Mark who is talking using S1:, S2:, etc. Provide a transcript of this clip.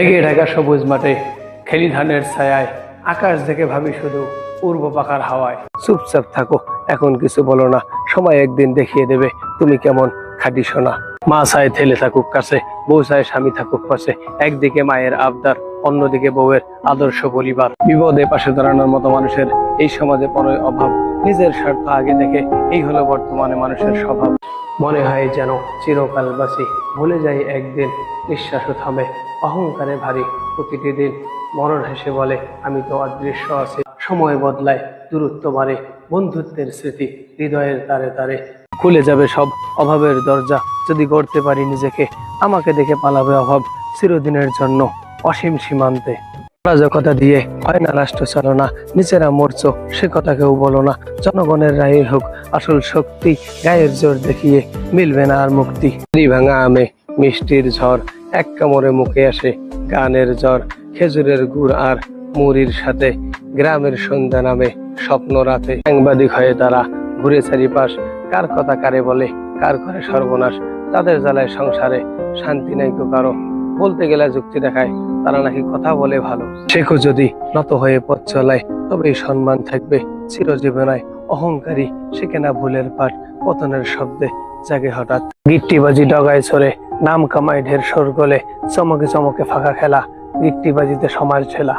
S1: লেগে ঢাকা সবুজ মাঠে খেলি ধানের ছায়ায়, আকাশ দেখে ভাবি শুধু পূর্ব পাখার হাওয়ায়। চুপচাপ থাকো, এখন কিছু বলো না, সময় একদিন দেখিয়ে দেবে, তুমি কেমন খাটি সোনা। মা চায় ঠেলে থাকুক কাছে, বউ চায় স্বামী থাকুক পাশে, একদিকে মায়ের আবদার, অন্যদিকে বউয়ের আদর্শ পরিবার বিপদে পাশে দাঁড়ানোর মতো মানুষের এই সমাজে পরই অভাব, নিজের স্বার্থ আগে দেখে, এই হলো বর্তমানে মানুষের স্বভাব। মনে হয় যেন চিরকাল বাসি। ভুলে যাই একদিন, নিঃশ্বাসও থামে। অহংকারে ভারী প্রতিটি দিন। মরণ হেসে বলে, আমি তো অদৃশ্য আছি। সময় বদলায়, দূরত্ব বাড়ে, বন্ধুত্বের স্মৃতি হৃদয়ের তারে তারে। খুলে যাবে সব অভাবের দরজা, যদি গড়তে পারি নিজেকে। আমাকে দেখে পালাবে অভাব চিরদিনের জন্য, অসীম সীমান্তে। অরাজকতা দিয়ে হয় না, রাষ্ট্র চালনা নিজেরা মরছো, সে কথা কেউ বলো না। জনগণের রায় হোক, আসল শক্তি গায়ের জোর দেখিয়ে মিলবে না আর মুক্তি। ভাঙা আমে মিষ্টির ঝড়, এক কামড়ে মুখে আসে গানের জ্বর। খেজুরের গুড় আর মুড়ির সাথে গ্রামের সন্ধ্যা নামে স্বপ্ন রাতে। সাংবাদিক হয়ে তারা ঘুরে চারিপাশ, কার কথা কারে বলে, কার করে সর্বনাশ? তাদের জ্বালায় সংসারে শান্তি নাই কারও। বলতে গেলে যুক্তি দেখায়, তারা নাকি কথা বলে ভালো। শেখো যদি নত হয়ে পথ চলায়, তবেই সম্মান থাকবে। চিরজীবনায় অহংকারী শেখে না ভুলের পাঠ পতনের শব্দে জাগে হঠাৎ। গিট্টিবাজি ডগায় চড়ে, নাম কামায় ঢের সর গলে চমকে চমকে ফাঁকা খেলা, গিট্টিবাজিতে সমাজ ঠেলা।